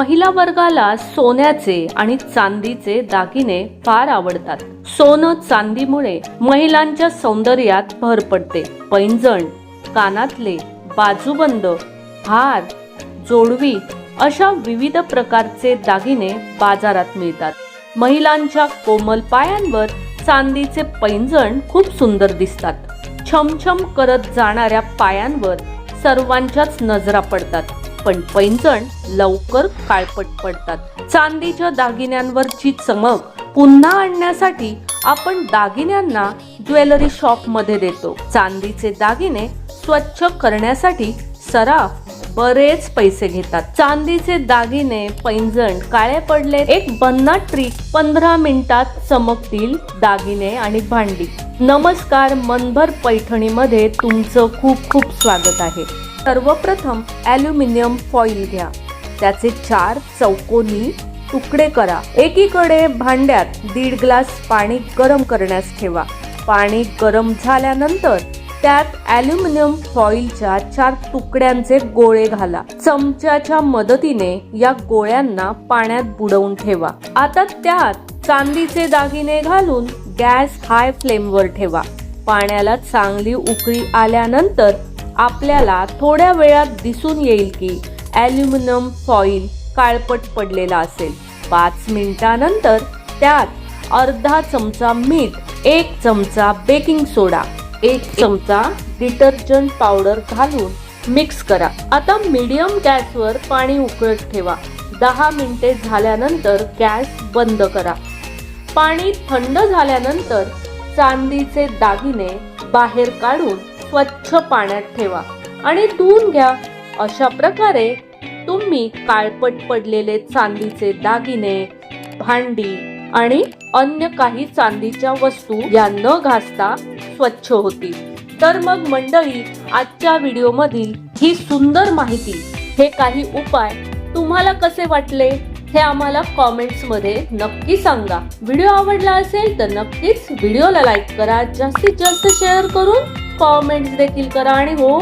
महिला वर्गाला सोन्याचे आणि चांदीचे दागिने फार आवडतात. सोनं चांदीमुळे महिलांच्या सौंदर्यात भर पडते. पैंजण कानातले बाजूबंद हार जोडवी अशा विविध प्रकारचे दागिने बाजारात मिळतात. महिलांच्या कोमल पायांवर चांदीचे पैंजण खूप सुंदर दिसतात. छमछम करत जाणाऱ्या पायांवर सर्वांच्याच नजरा पडतात. पण पैंजण लवकर काळपट पडतात. चांदीच्या दागिन्यांवरची चमक. पुन्हा आणण्यासाठी आपण दागिन्यांना ज्वेलरी शॉपमध्ये देतो. चांदीचे दागिने स्वच्छ करण्यासाठी सराफ बरेच पैसे घेतात. चांदीचे दागिने पैंजण काळे पडले. एक भन्नाट ट्रिक पंधरा मिनिटात चमकतील दागिने आणि भांडी. नमस्कार मनभर पैठणीमध्ये तुमचं खूप खूप स्वागत आहे. सर्वप्रथम ॲल्युमिनियम फॉईल घ्या. त्याचे चार चौकोनी तुकडे करा. एकीकडे भांड्यात दीड ग्लास पाणी गरम करण्यास ठेवा. पाणी गरम झाल्यानंतर त्यात ॲल्युमिनियम फॉईलच्या चार तुकड्यांचे गोळे घाला. चमच्याच्या मदतीने या गोळ्यांना पाण्यात बुडवून ठेवा. आता त्यात चांदीचे दागिने घालून गॅस हाय फ्लेमवर ठेवा. पाण्याला चांगली उकळी आल्यानंतर आपल्याला थोड्या वेळात दिसून येईल की ॲल्युमिनियम फॉईल काळपट पडलेला असेल. पाच मिनिटानंतर त्यात अर्धा चमचा मीठ एक चमचा बेकिंग सोडा एक चमचा डिटर्जंट पावडर घालून मिक्स करा. आता मीडियम गॅसवर पाणी उकळत ठेवा. दहा मिनिटे झाल्यानंतर गॅस बंद करा. पाणी थंड झाल्यानंतर चांदीचे दागिने बाहेर काढून स्वच्छ पाण्यात ठेवा आणि धुवून घ्या. अशा प्रकारे तुम्ही काळपट पडलेले चांदीचे दागिने भांडी आणि अन्य काही चांदीच्या वस्तू या न घासता स्वच्छ होतील. तर मग मंडळी आजच्या व्हिडिओमधील ही सुंदर माहिती हे काही उपाय तुम्हाला कसे वाटले हे आम्हाला कॉमेंट्समध्ये नक्की सांगा. व्हिडिओ आवडला असेल तर नक्कीच व्हिडिओला लाईक करा. जास्तीत जास्त शेअर करून कॉमेंट्स देखील करा आणि हो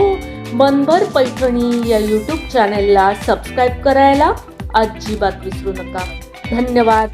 मनभर पैठणी या यूट्यूब चॅनेलला सबस्क्राईब करायला अजिबात विसरू नका. धन्यवाद.